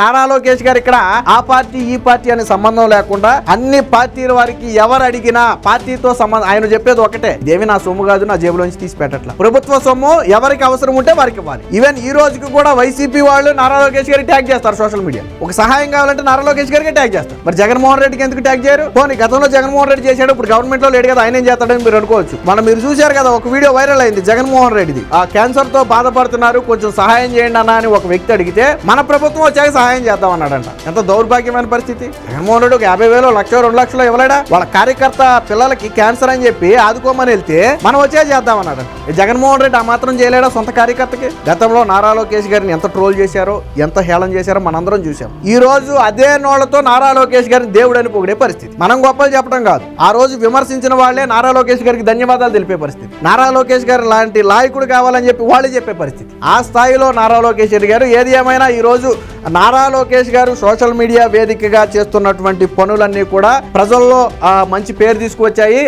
నారా లోకేష్ గారు ఇక్కడ ఆ పార్టీ ఈ పార్టీ అనే సంబంధం లేకుండా అన్ని పార్టీల వారికి ఎవరు అడిగినా పార్టీతో సంబంధం ఆయన చెప్పేది ఒకటే దేవి నా సొమ్ము కాదు నా జేబులోంచి తీసి పెట్టట్ల. ప్రభుత్వ సొమ్ము ఎవరికి అవసరం ఉంటే వారికి ఇవ్వాలి. ఈవెన్ ఈ రోజుకి కూడా వైసీపీ వాళ్ళు నారా లోకేష్ గారికి ట్యాగ్ చేస్తారు సోషల్ మీడియా. ఒక సహాయం కావాలంటే నారా లోకేష్ గారికి ట్యాగ్ చేస్తారు. మరి జగన్మోహన్ రెడ్డికి ఎందుకు ట్యాగ్ చేయరు? పోనీ గతంలో జగన్మోహన్ రెడ్డి చేశాడు ఇప్పుడు గవర్నమెంట్లో లేడు కదా ఆయన ఏం చేస్తాడని మీరు అనుకోవచ్చు. మనం మీరు చూశారు కదా ఒక వీడియో వైరల్ అయింది జగన్మోహన్ రెడ్డిది. ఆ క్యాన్సర్తో బాధపడుతున్నారు కొంచెం సహాయం చేయండి అన్న అని ఒక వ్యక్తి అడిగితే మన ప్రభుత్వం వచ్చాక సహాయం చేద్దాం అన్నాడంట ఎంత దౌర్భాగ్యమైన పరిస్థితి. జగన్మోహన్ రెడ్డి ఒక యాభై వేలు లక్ష రెండు లక్షలు ఇవ్వలేడా? వాళ్ళ కార్యకర్త పిల్లలకి క్యాన్సర్ అని చెప్పి ఆదుకోమని వెళ్తే మనం వచ్చే చేద్దాం అన్నాడంట జగన్మోహన్ రెడ్డి ఆ మాత్రం చేయలేడా సొంత కార్యకర్తకి? గతంలో నారా లోకేష్ గారిని ఎంత ట్రోల్ చేశారో ఎంత హేళన చేశారో మనందరం చూసాం ఈ రోజు అదే నోళ్ళతో నారా లోకేష్ గారిని దేవుడు అని పొగిడే పరిస్థితి. మనం గొప్పలు చెప్పడం కాదు. ఆ రోజు విమర్శించిన వాళ్ళే నారా లోకేష్ గారికి ధన్యవాదాలు తెలిపే పరిస్థితి. నారా లోకేష్ గారు లాంటి లాయకుడు కావాలని చెప్పి వాళ్ళే చెప్పే పరిస్థితి. ఆ స్థాయిలో నారా లోకేష్ గారు ఏది ఏమైనా ఈ రోజు నారా లోకేష్ గారు సోషల్ మీడియా వేదికగా చేస్తున్నటువంటి పనులన్నీ కూడా ప్రజల్లో మంచి పేరు తీసుకువచ్చాయి.